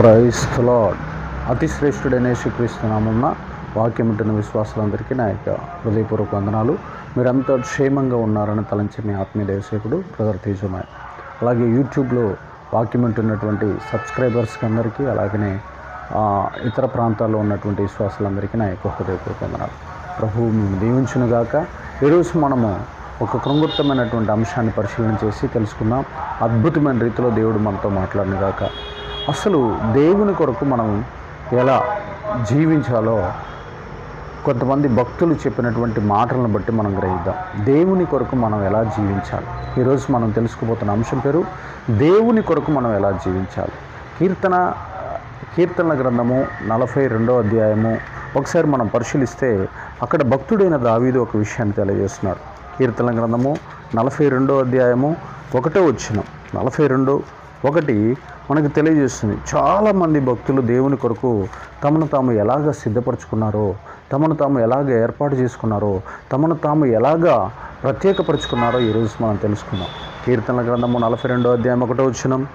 Price lord అతి శ్రేష్ఠుడైన యేసుక్రీస్తునామన్న వాక్యం ఉంటున్న విశ్వాసులందరికీ నా యొక్క హృదయపూర్వక వందనాలు. మీరంతా క్షేమంగా ఉన్నారని తలంచి మీ ఆత్మీయ దేవసేకుడు బ్రదర్ తేజుమాయ్. అలాగే యూట్యూబ్లో వాక్యం ఉంటున్నటువంటి సబ్స్క్రైబర్స్కి అందరికీ అలాగనే ఇతర ప్రాంతాల్లో ఉన్నటువంటి విశ్వాసులందరికీ నా యొక్క హృదయపూర్వక వందనాలు. ప్రభువు మేము దీవించునుగాక. ఈరోజు మనము ఒక కృంగుత్తమైనటువంటి అంశాన్ని పరిశీలన చేసి తెలుసుకుందాం. అద్భుతమైన రీతిలో దేవుడు మనతో మాట్లాడినగాక. అసలు దేవుని కొరకు మనం ఎలా జీవించాలో కొంతమంది భక్తులు చెప్పినటువంటి మాటలను బట్టి మనం గ్రహిద్దాం. దేవుని కొరకు మనం ఎలా జీవించాలి? ఈరోజు మనం తెలుసుకోబోతున్న అంశం పేరు దేవుని కొరకు మనం ఎలా జీవించాలి? కీర్తన కీర్తనల గ్రంథము నలభై రెండో అధ్యాయము. ఒకసారి మనం పరిశీలిస్తే అక్కడ భక్తుడైన దావీదు ఒక విషయాన్ని తెలియజేస్తున్నాడు. కీర్తనల గ్రంథము నలభై రెండో అధ్యాయము ఒకటో వచ్చిన నలభై రెండు ఒకటి మనకు తెలియజేస్తుంది చాలామంది భక్తులు దేవుని కొరకు తమను తాము ఎలాగ సిద్ధపరచుకున్నారో తమను తాము ఎలాగ ఏర్పాటు చేసుకున్నారో తమను తాము ఎలాగా ప్రత్యేకపరుచుకున్నారో ఈరోజు మనం తెలుసుకుందాం. కీర్తనల గ్రంథము నలభై రెండో అధ్యాయం ఒకటో వచ్చినం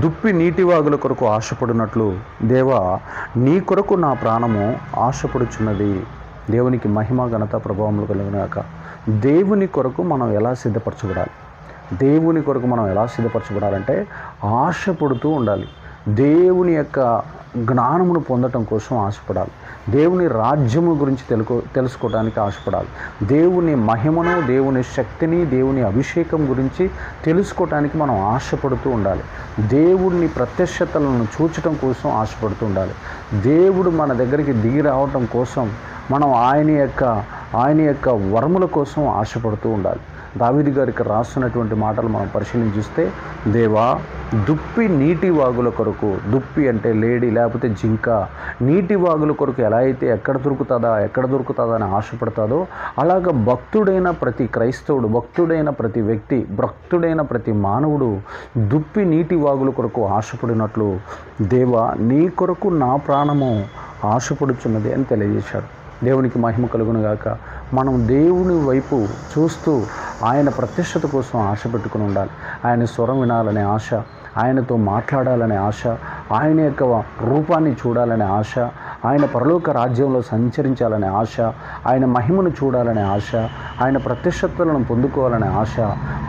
దుప్పి నీటివాగుల కొరకు ఆశపడినట్లు దేవా నీ కొరకు నా ప్రాణము ఆశపడుచున్నది. దేవునికి మహిమ ఘనత ప్రభావములు కలిగినాక దేవుని కొరకు మనం ఎలా సిద్ధపరచబడాలి? దేవుని కొరకు మనం ఎలా సిద్ధపరచబడాలంటే ఆశపడుతూ ఉండాలి. దేవుని యొక్క జ్ఞానమును పొందటం కోసం ఆశపడాలి. దేవుని రాజ్యము గురించి తెలుకో తెలుసుకోవడానికి ఆశపడాలి. దేవుని మహిమను దేవుని శక్తిని దేవుని అభిషేకం గురించి తెలుసుకోవటానికి మనం ఆశపడుతూ ఉండాలి. దేవుని ప్రత్యక్షతలను చూచటం కోసం ఆశపడుతూ ఉండాలి. దేవుడు మన దగ్గరికి దిగి రావటం కోసం మనం ఆయన యొక్క ఆయన యొక్క వరముల కోసం ఆశపడుతూ ఉండాలి. దావిది గారికి రాస్తున్నటువంటి మాటలు మనం పరిశీలన చూస్తే దేవా దుప్పి నీటి వాగుల కొరకు దుప్పి అంటే లేడీ లేకపోతే జింక నీటి వాగుల కొరకు ఎలా అయితే ఎక్కడ దొరుకుతుందా ఎక్కడ దొరుకుతుందా అని ఆశపడతాదో అలాగ భక్తుడైన ప్రతి క్రైస్తవుడు భక్తుడైన ప్రతి వ్యక్తి భక్తుడైన ప్రతి మానవుడు దుప్పి నీటి వాగుల కొరకు ఆశపడినట్లు దేవా నీ కొరకు నా ప్రాణము ఆశపడుచున్నది అని తెలియజేశాడు. దేవునికి మహిమ కలుగునుగాక. మనం దేవుని వైపు చూస్తూ ఆయన ప్రత్యక్షత కోసం ఆశ పెట్టుకుని ఉండాలి. ఆయన స్వరం వినాలనే ఆశ ఆయనతో మాట్లాడాలనే ఆశ ఆయన యొక్క రూపాన్ని చూడాలనే ఆశ ఆయన పరలోక రాజ్యంలో సంచరించాలనే ఆశ ఆయన మహిమను చూడాలనే ఆశ ఆయన ప్రతిష్టత్వాలను పొందుకోవాలనే ఆశ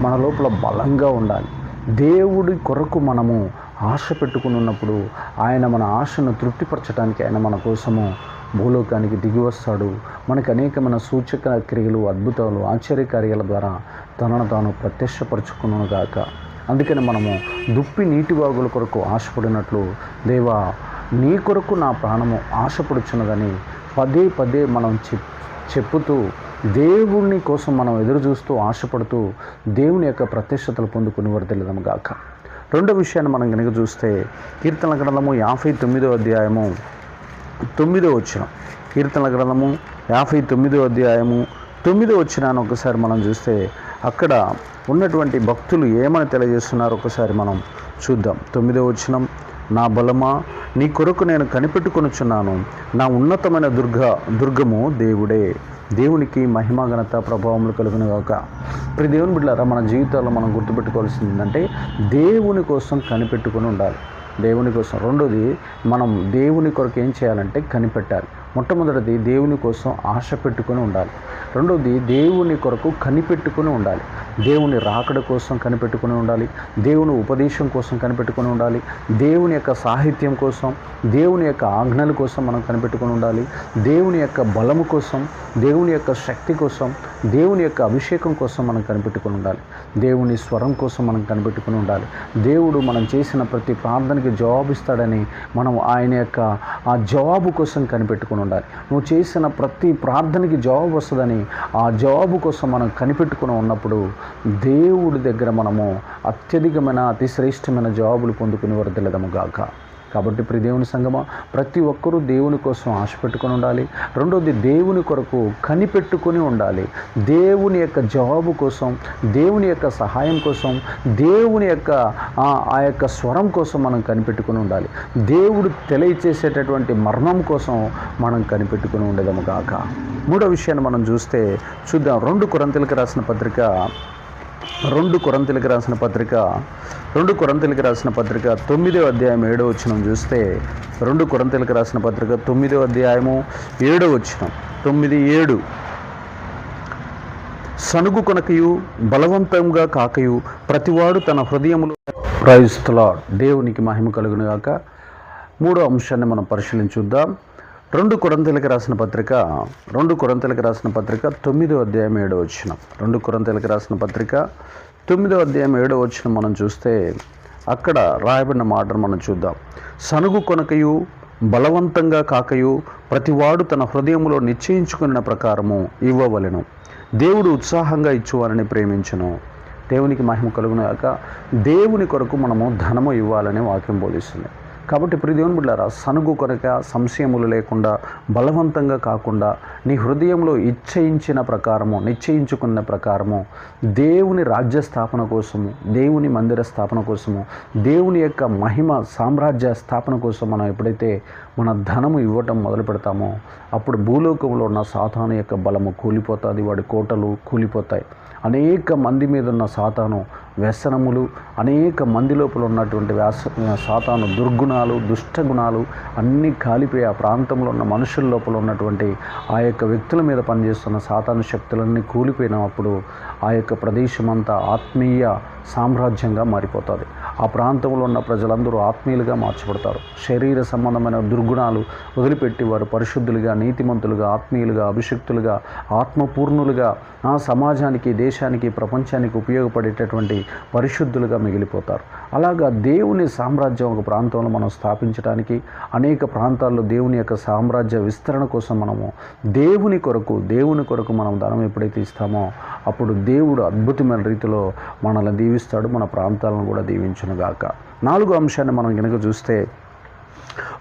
మన లోపల బలంగా ఉండాలి. దేవుడి కొరకు మనము ఆశ పెట్టుకుని ఉన్నప్పుడు ఆయన మన ఆశను తృప్తిపరచడానికి ఆయన మన కోసము భూలోకానికి దిగి వస్తాడు. మనకు అనేకమైన సూచక క్రియలు అద్భుతాలు ఆశ్చర్యకార్యాల ద్వారా తనను తాను ప్రత్యక్షపరచుకున్నాను గాక. అందుకని మనము దుప్పి నీటి వాగుల కొరకు ఆశపడినట్లు దేవా నీ కొరకు నా ప్రాణము ఆశపడుచున్నదని పదే పదే మనం చెప్ చెప్పుతూ దేవుని కోసం మనం ఎదురు చూస్తూ ఆశపడుతూ దేవుని యొక్క ప్రత్యక్షతలు పొందుకుని వర్దిల్లదాము గాక. రెండో విషయాన్ని మనం కనుక చూస్తే కీర్తన గ్రంథము యాభై తొమ్మిదో అధ్యాయము తొమ్మిదో వచ్చిన కీర్తనల గ్రంథము యాభై తొమ్మిదో అధ్యాయము తొమ్మిదో వచ్చినాను ఒకసారి మనం చూస్తే అక్కడ ఉన్నటువంటి భక్తులు ఏమని తెలియజేస్తున్నారో ఒకసారి మనం చూద్దాం. తొమ్మిదో వచ్చినం నా బలమా నీ కొరకు నేను కనిపెట్టుకొనుచున్నాను. నా ఉన్నతమైన దుర్గ దుర్గము దేవుడే. దేవునికి మహిమ ఘనత ప్రభావములు కలుగును గాక. ప్రతి దేవుని బిడ్డారా మన జీవితాల్లో మనం గుర్తుపెట్టుకోవాల్సింది ఏంటంటే దేవుని కోసం కనిపెట్టుకుని ఉండాలి. దేవుని కోసం. రెండోది మనం దేవుని కొరకు ఏం చేయాలంటే కనిపెట్టాలి. మొట్టమొదటిది దేవుని కోసం ఆశ పెట్టుకొని ఉండాలి. రెండవది దేవుని కొరకు కనిపెట్టుకొని ఉండాలి. దేవుని రాకడ కోసం కనిపెట్టుకొని ఉండాలి. దేవుని ఉపదేశం కోసం కనిపెట్టుకొని ఉండాలి. దేవుని యొక్క సాహిత్యం కోసం దేవుని యొక్క ఆజ్ఞల కోసం మనం కనిపెట్టుకొని ఉండాలి. దేవుని యొక్క బలము కోసం దేవుని యొక్క శక్తి కోసం దేవుని యొక్క అభిషేకం కోసం మనం కనిపెట్టుకొని ఉండాలి. దేవుని స్వరం కోసం మనం కనిపెట్టుకొని ఉండాలి. దేవుడు మనం చేసిన ప్రతి ప్రార్థనకి జవాబు ఇస్తాడని మనం ఆయన యొక్క ఆ జవాబు కోసం కనిపెట్టుకొని ఉండాలి. నువ్వు చేసిన ప్రతి ప్రార్థనకి జవాబు వస్తుందని ఆ జవాబు కోసం మనం కనిపెట్టుకుని ఉన్నప్పుడు దేవుడి దగ్గర మనము అత్యధికమైన అతి శ్రేష్టమైన జవాబులు పొందుకుని వరదలదము గాక. కాబట్టి ప్రిదేవుని దేవుని ప్రతి ఒక్కరూ దేవుని కోసం ఆశ పెట్టుకొని ఉండాలి. రెండోది దేవుని కొరకు కనిపెట్టుకొని ఉండాలి. దేవుని యొక్క జవాబు కోసం దేవుని యొక్క సహాయం కోసం దేవుని యొక్క ఆ- యొక్క స్వరం కోసం మనం కనిపెట్టుకొని ఉండాలి. దేవుడు తెలియచేసేటటువంటి మర్మం కోసం మనం కనిపెట్టుకుని ఉండదము కాక మూడో విషయాన్ని మనం చూస్తే చూద్దాం. రెండు కొరంతలకు రాసిన పత్రిక రెండు కొరంతెలకు రాసిన పత్రిక రెండు కొరంతెలకు రాసిన పత్రిక తొమ్మిదో అధ్యాయం ఏడో వచ్చినం చూస్తే రెండు కొరంతెలకు రాసిన పత్రిక తొమ్మిదో అధ్యాయము ఏడో వచ్చినం తొమ్మిది ఏడు. సనుగు కొనకయు బలవంతంగా కాకయు ప్రతివాడు తన హృదయములో ప్రైస్తులా దేవునికి మహిమ కలుగునుగాక. మూడో అంశాన్ని మనం పరిశీలించుద్దాం రెండు కొరంతెలకు రాసిన పత్రిక రెండు కొరంతెలకు రాసిన పత్రిక తొమ్మిదో అధ్యాయం ఏడో వచ్చిన రెండు కొరంతెలకు రాసిన పత్రిక తొమ్మిదో అధ్యాయం ఏడో వచ్చిన మనం చూస్తే అక్కడ రాయబడిన మాటను మనం చూద్దాం. సనుగు కొనకయు బలవంతంగా కాకయు ప్రతివాడు తన హృదయంలో నిశ్చయించుకున్న ప్రకారము ఇవ్వవలెను. దేవుడు ఉత్సాహంగా ఇచ్చువారని ప్రేమించను. దేవునికి మహిమ కలుగునాక దేవుని కొరకు మనము ధనము ఇవ్వాలని వాక్యం బోధిస్తుంది. కాబట్టి ఇప్పుడు దేవుని బిడ్డారా సనుగు కొరక సంశయములు లేకుండా బలవంతంగా కాకుండా నీ హృదయంలో ఇచ్చయించిన ప్రకారము నిశ్చయించుకున్న ప్రకారము దేవుని రాజ్య స్థాపన కోసము దేవుని మందిర స్థాపన కోసము దేవుని యొక్క మహిమ సామ్రాజ్య స్థాపన కోసం మనం ఎప్పుడైతే మన ధనము ఇవ్వటం మొదలు పెడతామో అప్పుడు భూలోకంలో ఉన్న సాతాను యొక్క బలము కూలిపోతుంది వాడి కోటలు కూలిపోతాయి. అనేక మంది మీద ఉన్న సాతాను వ్యసనములు అనేక మంది లోపల ఉన్నటువంటి వ్యాస సాతాను దుర్గుణాలు దుష్టగుణాలు అన్నీ కాలిపోయి ఆ ప్రాంతంలో ఉన్న మనుషుల లోపల ఉన్నటువంటి ఆ యొక్క వ్యక్తుల మీద పనిచేస్తున్న సాతాను శక్తులన్నీ కూలిపోయినప్పుడు ఆ యొక్క ప్రదేశం అంతా ఆత్మీయ సామ్రాజ్యంగా మారిపోతుంది. ఆ ప్రాంతంలో ఉన్న ప్రజలందరూ ఆత్మీయులుగా మార్చబడతారు. శరీర సంబంధమైన దుర్గుణాలు వదిలిపెట్టి వారు పరిశుద్ధులుగా నీతిమంతులుగా ఆత్మీయులుగా అభిషక్తులుగా ఆత్మపూర్ణులుగా ఆ సమాజానికి దేశానికి ప్రపంచానికి ఉపయోగపడేటటువంటి పరిశుద్ధులుగా మిగిలిపోతారు. అలాగా దేవుని సామ్రాజ్యం ఒక ప్రాంతంలో మనం స్థాపించడానికి అనేక ప్రాంతాల్లో దేవుని యొక్క సామ్రాజ్య విస్తరణ కోసం మనము దేవుని కొరకు దేవుని కొరకు మనం ధనం ఎప్పుడైతే ఇస్తామో అప్పుడు దేవుడు అద్భుతమైన రీతిలో మనల్ని దీవిస్తాడు మన ప్రాంతాలను కూడా దీవించునుగాక. నాలుగో అంశాన్ని మనం కనుక చూస్తే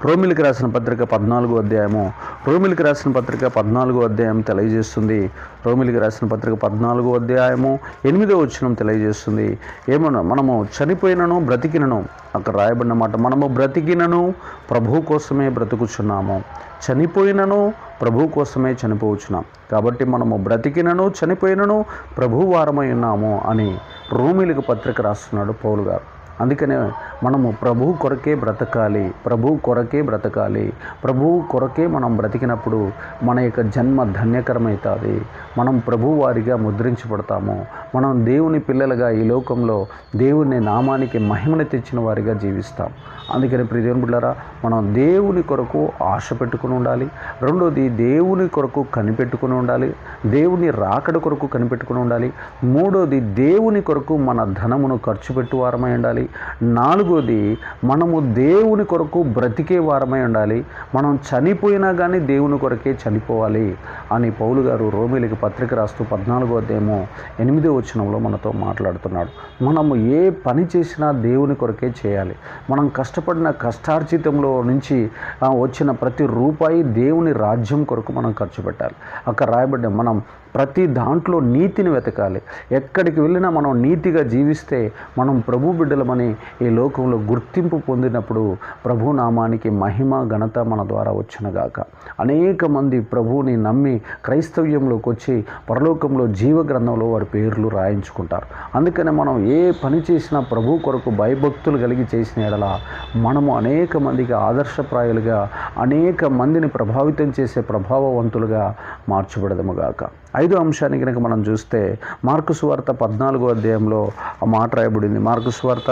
రోమిలికి రాసిన పత్రిక పద్నాలుగో అధ్యాయము. రోమిలికి రాసిన పత్రిక పద్నాలుగో అధ్యాయం తెలియజేస్తుంది. రోమిలికి రాసిన పత్రిక పద్నాలుగో అధ్యాయము ఎనిమిదో వచ్చినం తెలియజేస్తుంది. ఏమన్నా మనము చనిపోయినను బ్రతికినను అక్కడ రాయబడిన మాట మనము బ్రతికినను ప్రభు కోసమే బ్రతుకుచున్నాము. చనిపోయినను ప్రభు కోసమే చనిపోవచ్చున్నాం కాబట్టి మనము బ్రతికినను చనిపోయినను ప్రభు వారమై ఉన్నాము అని రోమిలికి పత్రిక రాస్తున్నాడు పౌలు గారు. అందుకనే మనము ప్రభు కొరకే బ్రతకాలి ప్రభు కొరకే బ్రతకాలి ప్రభు కొరకే మనం బ్రతికినప్పుడు మన యొక్క జన్మ ధన్యకరమవుతుంది. మనం ప్రభు వారిగా ముద్రించబడతాము. మనం దేవుని పిల్లలుగా ఈ లోకంలో దేవుని నామానికి మహిమని తెచ్చిన వారిగా జీవిస్తాం. అందుకని ప్రియదేవుని బిడ్డారా మనం దేవుని కొరకు ఆశ పెట్టుకుని ఉండాలి. రెండోది దేవుని కొరకు కనిపెట్టుకుని ఉండాలి. దేవుని రాకడ కొరకు కనిపెట్టుకుని ఉండాలి. మూడోది దేవుని కొరకు మన ధనమును ఖర్చు పెట్టు వారమై ఉండాలి. నాలుగోది మనము దేవుని కొరకు బ్రతికే వారమై ఉండాలి. మనం చనిపోయినా కానీ దేవుని కొరకే చనిపోవాలి అని పౌలు గారు రోమిలికి పత్రిక రాస్తూ పద్నాలుగో అధ్యాయము ఎనిమిదో వచనంలో మనతో మాట్లాడుతున్నాడు. మనము ఏ పని చేసినా దేవుని కొరకే చేయాలి. మనం కష్టపడిన కష్టార్జితంలో నుంచి వచ్చిన ప్రతి రూపాయి దేవుని రాజ్యం కొరకు మనం ఖర్చు పెట్టాలి. అక్కడ రాయబడ్డ మనం ప్రతి దాంట్లో నీతిని వెతకాలి. ఎక్కడికి వెళ్ళినా మనం నీతిగా జీవిస్తే మనం ప్రభు బిడ్డలమని ఈ లోకంలో గుర్తింపు పొందినప్పుడు ప్రభు నామానికి మహిమ ఘనత మన ద్వారా వచ్చినగాక అనేక మంది ప్రభువుని నమ్మి క్రైస్తవ్యంలోకి వచ్చి పరలోకంలో జీవ గ్రంథంలో వారి పేర్లు రాయించుకుంటారు. అందుకనే మనం ఏ పని చేసినా ప్రభు కొరకు భయభక్తులు కలిగి చేసిన ఎడల మనము అనేక మందికి ఆదర్శప్రాయులుగా అనేక మందిని ప్రభావితం చేసే ప్రభావవంతులుగా మార్చబడదముగాక. ఐదో అంశాన్ని కనుక మనం చూస్తే మార్కు సువార్త పద్నాలుగో అధ్యాయంలో ఆ మాట రాయబడింది. మార్కు సువార్త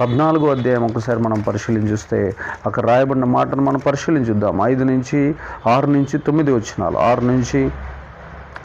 పద్నాలుగో అధ్యాయం ఒకసారి మనం పరిశీలించి చూస్తే అక్కడ రాయబడిన మాటను మనం పరిశీలించుద్దాం ఐదు నుంచి ఆరు నుంచి తొమ్మిది వచ్చినాలు ఆరు నుంచి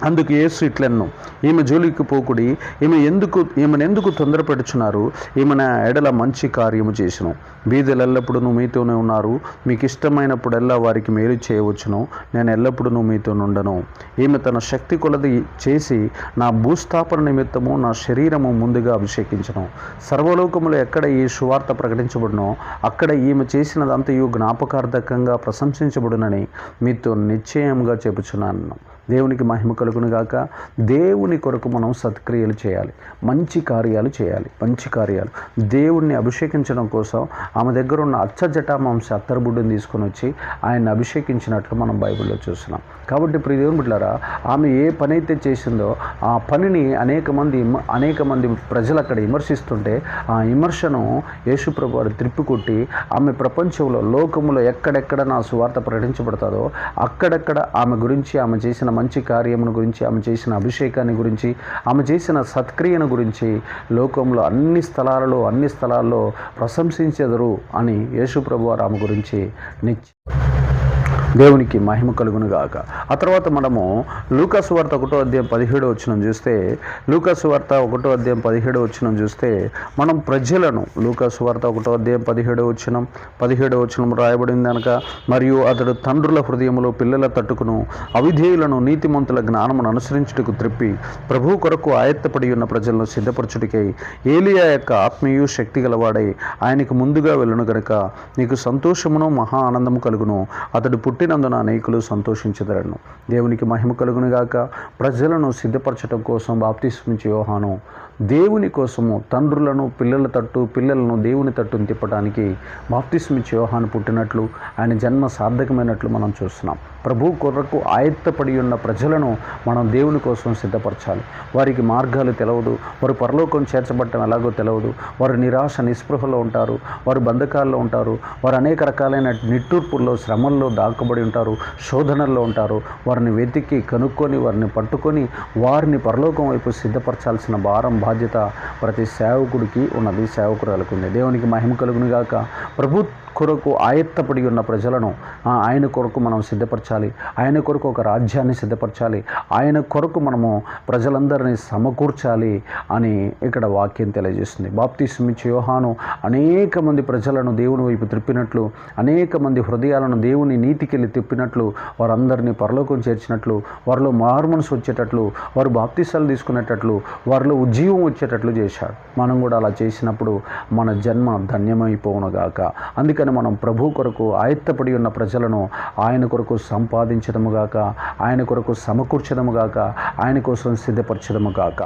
అందుకు యేసు ఇట్లెన్ను. ఈమె జోలికి పోకుడి ఈమె ఎందుకు ఈమెను ఎందుకు తొందరపెడుచున్నారు ఈమె నా ఎడల మంచి కార్యము చేసిన. బీదలు ఎల్లప్పుడూ మీతోనే ఉన్నారు. మీకు ఇష్టమైనప్పుడల్లా వారికి మేలు చేయవచ్చును. నేను ఎల్లప్పుడూ మీతో ఉండను ఈమె తన శక్తి కొలది చేసి నా భూస్థాపన నిమిత్తము నా శరీరము ముందుగా అభిషేకించను. సర్వలోకములో ఎక్కడ ఈ సువార్త ప్రకటించబడునో అక్కడ ఈమె చేసినదంతయు జ్ఞాపకార్థకంగా ప్రశంసించబడునని మీతో నిశ్చయంగా చెబుచున్నాను దేవునికి మహిమ కలుగును గాక. దేవుని కొరకు మనం సత్క్రియలు చేయాలి. మంచి కార్యాలు చేయాలి. మంచి కార్యాలు. దేవుణ్ణి అభిషేకించడం కోసం ఆమె దగ్గర ఉన్న అచ్చజటామాంస అత్తరబుడ్డుని తీసుకొని వచ్చి ఆయన్ని అభిషేకించినట్లు మనం బైబిల్లో చూస్తున్నాం. కాబట్టి ఇప్పుడు దేవుని బిడ్డారా ఆమె ఏ పని అయితే చేసిందో ఆ పనిని అనేక మంది అనేక మంది ప్రజలు అక్కడ విమర్శిస్తుంటే ఆ విమర్శను యేసుప్రభు వారు త్రిప్పికొట్టి ఆమె ప్రపంచంలో లోకములో ఎక్కడెక్కడ నా సువార్త ప్రకటించబడతాదో అక్కడక్కడ ఆమె గురించి ఆమె చేసిన మంచి కార్యమును గురించి ఆమె చేసిన అభిషేకాన్ని గురించి ఆమె చేసిన సత్క్రియను గురించి లోకంలో అన్ని స్థలాలలో అన్ని స్థలాల్లో ప్రశంసించెదరు అని యేసుప్రభు వారు ఆమె గురించి నిత్య దేవునికి మహిమ కలుగును గాక ఆ తర్వాత మనము లూకాసు వార్త ఒకటో అధ్యాయం పదిహేడు వచ్చిన చూస్తే లూకాసు వార్త ఒకటో అధ్యాయం పదిహేడు వచ్చిన చూస్తే మనం ప్రజలను లూకాసు వార్త ఒకటో అధ్యాయం పదిహేడు వచ్చినం పదిహేడు వచ్చినం రాయబడింది కనుక మరియు అతడు తండ్రుల హృదయంలో పిల్లల తట్టుకును అవిధేయులను నీతిమంతుల జ్ఞానమును అనుసరించుటకు త్రిప్పి ప్రభు కొరకు ఆయత్తపడి ఉన్న ప్రజలను సిద్ధపరచుటకై ఏలియా యొక్క ఆత్మీయు శక్తి గలవాడై ఆయనకు ముందుగా వెళ్ళును గనుక నీకు సంతోషమును మహా ఆనందము కలుగును. అతడు పుట్టి పుట్టినందున అనేకులు సంతోషించదరను. దేవునికి మహిమ కలుగునుగాక. ప్రజలను సిద్ధపరచడం కోసం బాప్తిస్మించి యోహాను. దేవుని కోసము తండ్రులను పిల్లల తట్టు పిల్లలను దేవుని తట్టును తిప్పడానికి బాప్తిస్మిచ్చి యోహాను పుట్టినట్లు ఆయన జన్మ సార్థకమైనట్లు మనం చూస్తున్నాం. ప్రభు కొరకు ఆయత్తపడి ఉన్న ప్రజలను మనం దేవుని కోసం సిద్ధపరచాలి. వారికి మార్గాలు తెలవదు వారు పరలోకం చేర్చబడటం ఎలాగో తెలవదు. వారు నిరాశ నిస్పృహలో ఉంటారు వారు బంధకాల్లో ఉంటారు వారు అనేక రకాలైన నిట్టూర్పుల్లో శ్రమల్లో దాక్కబడి ఉంటారు శోధనల్లో ఉంటారు. వారిని వెతికి కనుక్కొని వారిని పట్టుకొని వారిని పరలోకం వైపు సిద్ధపరచాల్సిన భారం బాధ్యత ప్రతి సేవకుడికి ఉన్నది సేవకురాలకు ఉంది దేవునికి మహిమ కలుగునుగాక. ప్రభు కొరకు ఆయత్తపడి ఉన్న ప్రజలను ఆయన కొరకు మనం సిద్ధపరచాలి. ఆయన కొరకు ఒక రాజ్యాన్ని సిద్ధపరచాలి. ఆయన కొరకు మనము ప్రజలందరినీ సమకూర్చాలి అని ఇక్కడ వాక్యం తెలియజేస్తుంది. బాప్తిస్మిచ్చి యోహాను అనేక మంది ప్రజలను దేవుని వైపు త్రిప్పినట్లు అనేక మంది హృదయాలను దేవుని నీతికెళ్ళి తిప్పినట్లు వారందరినీ పరలోకం చేర్చినట్లు వారిలో మార్మన్స్ వచ్చేటట్లు వారు బాప్తిసాలు తీసుకునేటట్లు వారిలో ఉజ్జీవం వచ్చేటట్లు చేశాడు. మనం కూడా అలా చేసినప్పుడు మన జన్మ ధన్యమైపోవునుగాక అందుకని మనం ప్రభు కొరకు ఆయత్తపడి ఉన్న ప్రజలను ఆయన కొరకు సంపాదించడముగాక ఆయన కొరకు సమకూర్చడముగాక ఆయన కోసం సిద్ధపరచడముగాక